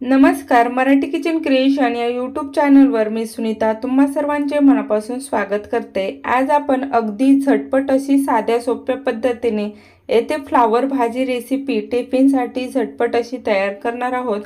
नमस्कार Marathi kitchen creation या YouTube चॅनलवर मी सुनीता तुम्हा सर्वांचे मनापासून स्वागत करते. आज आपण अगदी झटपट अशी साध्या सोप्या पद्धतीने येथे फ्लावर भाजी रेसिपी टिफिनसाठी झटपट अशी तयार करणार आहोत.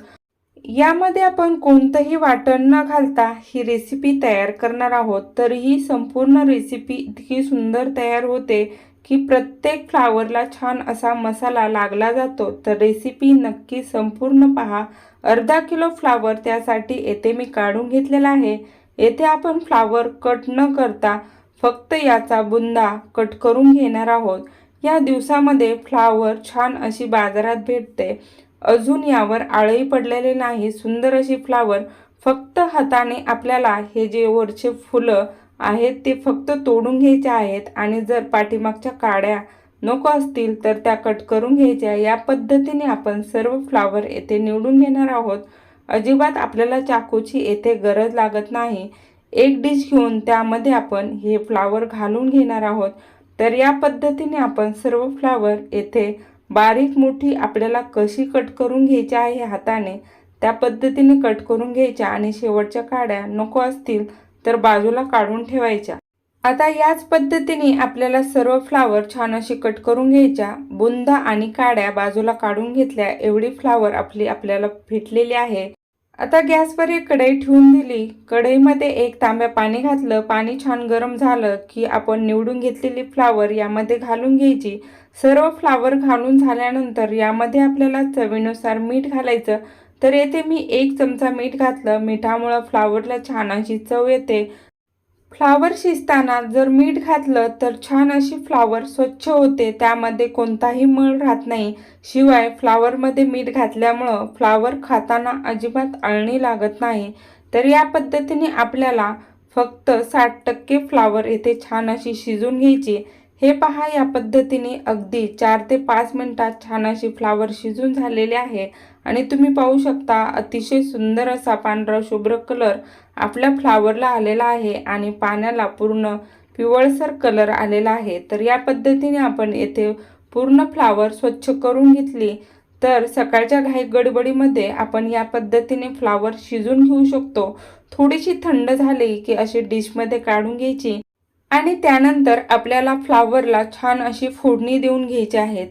यामध्ये आपण कोणतंही वाटण न घालता ही रेसिपी तयार करणार आहोत. तर ही संपूर्ण रेसिपी इतकी सुंदर तयार होते की प्रत्येक फ्लावरला छान असा मसाला लागला जातो तर रेसिपी नक्की संपूर्ण पहा. अर्धा किलो फ्लावर त्यासाठी येथे मी काढून घेतलेला आहे. येथे आपण फ्लावर कट न करता फक्त याचा बुंदा कट करून घेणार आहोत. या दिवसामध्ये फ्लावर छान अशी बाजारात भेटते. अजून यावर आळही पडलेले नाही. सुंदर अशी फ्लावर फक्त हाताने आपल्याला हे जे वरचे फुलं आहेत ते फक्त तोडून घ्यायचे आहेत आणि जर पाठीमागच्या काड्या नको असतील तर त्या कट करून घ्यायच्या. या पद्धतीने आपण सर्व फ्लावर येथे निवडून घेणार आहोत. अजिबात आपल्याला चाकूची येथे गरज लागत नाही. एक डिश घेऊन त्यामध्ये आपण हे फ्लावर घालून घेणार आहोत. तर या पद्धतीने आपण सर्व फ्लावर येथे बारीक मोठी आपल्याला कशी कट करून घ्यायची आहे हाताने त्या पद्धतीने कट करून घ्यायच्या आणि शेवटच्या काड्या नको असतील तर बाजूला काढून ठेवायच्या. आता याच पद्धतीने आपल्याला सर्व फ्लावर छान अशी कट करून घ्यायच्या. बुंदा आणि काड्या बाजूला काढून घेतल्या. एवढी फ्लावर आपली आपल्याला भेटलेली आहे. आता गॅसवर एक कढई ठेवून दिली. कढईमध्ये एक तांब्या पाणी घातलं. पाणी छान गरम झालं की आपण निवडून घेतलेली फ्लावर यामध्ये घालून घ्यायची. सर्व फ्लावर घालून झाल्यानंतर यामध्ये आपल्याला चवीनुसार मीठ घालायचं. तर येथे मी एक चमचा मीठ घातलं. मिठामुळं फ्लावरला छान अशी चव येते. फ्लावर शिजताना जर मीठ घातलं तर छान अशी फ्लावर स्वच्छ होते. त्यामध्ये कोणताही मळ राहत नाही. शिवाय फ्लावरमध्ये मीठ घातल्यामुळं फ्लावर खाताना अजिबात अळणी लागत नाही. तर या पद्धतीने आपल्याला फक्त साठ टक्के फ्लावर येथे छान अशी शिजून घ्यायची. हे पहा या पद्धतीने अगदी चार ते पाच मिनिटात छान अशी फ्लावर शिजून झालेले आहे. आणि तुम्ही पाहू शकता अतिशय सुंदर असा पांढरा शुभ्र कलर आपल्या फ्लावरला आलेला आहे आणि पाण्याला पूर्ण पिवळसर कलर आलेला आहे. तर या पद्धतीने आपण येथे पूर्ण फ्लावर स्वच्छ करून घेतली. तर सकाळच्या घाई गडबडीमध्ये आपण या पद्धतीने फ्लावर शिजून घेऊ शकतो. थोडीशी थंड झाली की अशी डिशमध्ये काढून घ्यायची. आणि त्यानंतर आपल्याला फ्लावरला छान अशी फोडणी देऊन घ्यायची आहेत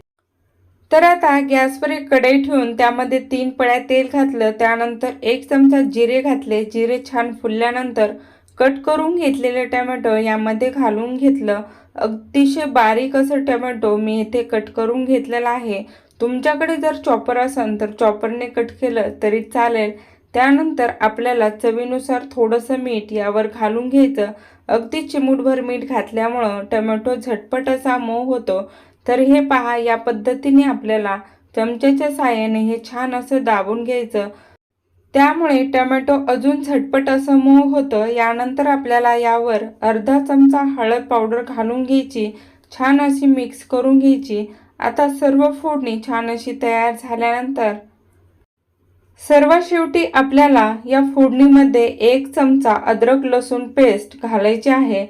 तर आता गॅसवर एक कढई ठेवून त्यामध्ये तीन पळ्या तेल घातलं त्यानंतर एक चमचा जिरे घातले. जिरे छान फुलल्यानंतर कट करून घेतलेले टमॅटो यामध्ये घालून घेतलं. अतिशय बारीक असं टमॅटो मी इथे कट करून घेतलेला आहे. तुमच्याकडे जर चॉपर असेल तर चॉपरने कट केलं तरी चालेल. त्यानंतर आपल्याला चवीनुसार थोडंसं मीठ यावर घालून घ्यायचं. अगदी चिमूटभर मीठ घातल्यामुळं टमॅटो झटपट असा मऊ होतो. तर हे पहा या पद्धतीने आपल्याला चमच्याच्या साहाय्याने हे छान असं दाबून घ्यायचं. त्यामुळे टमॅटो अजून झटपट असं मऊ होतं. यानंतर आपल्याला यावर अर्धा चमचा हळद पावडर घालून घ्यायची. छान अशी मिक्स करून घ्यायची. आता सर्व फोडणी छान अशी तयार झाल्यानंतर सर्वात शेवटी आपल्याला या फोडणीमध्ये एक चमचा अद्रक लसूण पेस्ट घालायची आहे.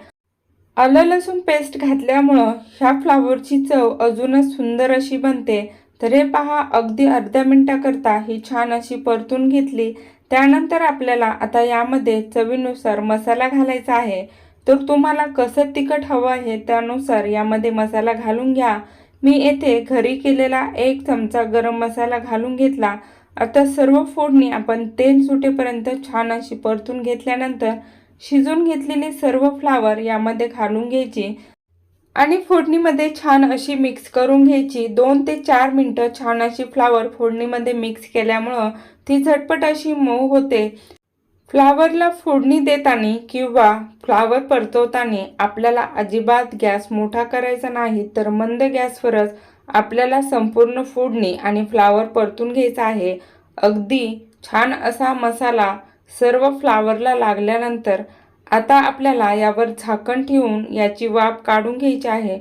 आलं लसूण पेस्ट घातल्यामुळं ह्या फ्लावरची चव अजूनच सुंदर अशी बनते. तर हे पहा अगदी अर्ध्या मिनटाकरता ही छान अशी परतून घेतली. त्यानंतर आपल्याला आता यामध्ये चवीनुसार मसाला घालायचा आहे. तर तुम्हाला कसं तिखट हवं आहे त्यानुसार यामध्ये मसाला घालून घ्या. मी येथे घरी केलेला एक चमचा गरम मसाला घालून घेतला. आता सर्व फोडणी आपण तेल सुटेपर्यंत छान अशी परतून घेतल्यानंतर शिजून घेतलेली सर्व फ्लावर यामध्ये घालून घ्यायची. आणि फोडणीमध्ये छान अशी मिक्स करून घ्यायची. दोन ते चार मिनटं छान अशी फ्लावर फोडणीमध्ये मिक्स केल्यामुळं ती झटपट अशी मऊ होते. फ्लावरला फोडणी देताना किंवा फ्लावर परतवताना आपल्याला अजिबात गॅस मोठा करायचा नाही तर मंद गॅसवरच आपल्याला संपूर्ण फोडणी आणि फ्लावर परतून घ्यायचा आहे. अगदी छान असा मसाला सर्व फ्लावरला लागल्यानंतर आता आपल्याला यावर झाकण ठेवून याची वाफ काढून घ्यायची आहे.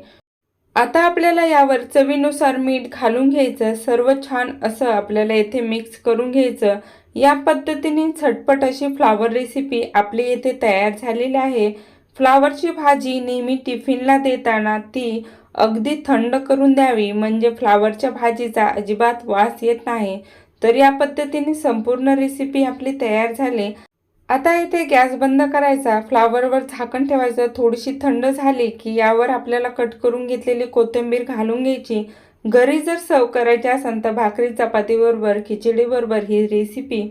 आता आपल्याला यावर चवीनुसार मीठ घालून घ्यायचं सर्व छान असं आपल्याला येथे मिक्स करून घ्यायचं. या पद्धतीने झटपट अशी फ्लावर रेसिपी आपली येथे तयार झालेली आहे. फ्लावरची भाजी नेहमी टिफिनला देताना ती अगदी थंड करून द्यावी म्हणजे फ्लावरच्या भाजीचा अजिबात वास येत नाही. तर या पद्धतीने संपूर्ण रेसिपी आपली तयार झाली. आता इथे गॅस बंद करायचा. फ्लावरवर झाकण ठेवायचं. थोडीशी थंड झाली की यावर आपल्याला कट करून घेतलेली कोथिंबीर घालून घ्यायची. घरी जर सर्व करायची असेल तर भाकरी चपातीबरोबर खिचडीबरोबर ही रेसिपी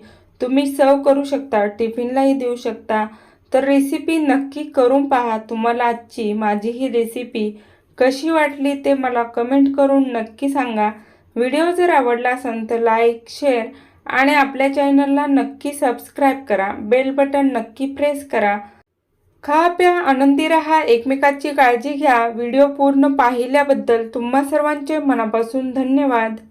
तुम्ही सर्व करू शकता. टिफिनलाही देऊ शकता. तर रेसिपी नक्की करून पहा. तुम्हाला आजची माझी ही रेसिपी कशी वाटली ते मला कमेंट करून नक्की सांगा. व्हिडिओ जर आवडला असेल तर लाईक शेअर आणि आपल्या चॅनलला नक्की सबस्क्राईब करा. बेल बटन नक्की प्रेस करा. खा प्या आनंदी राहा एकमेकाची काळजी घ्या. व्हिडिओ पूर्ण पाहिल्याबद्दल तुम्हा सर्वांचे मनापासून धन्यवाद.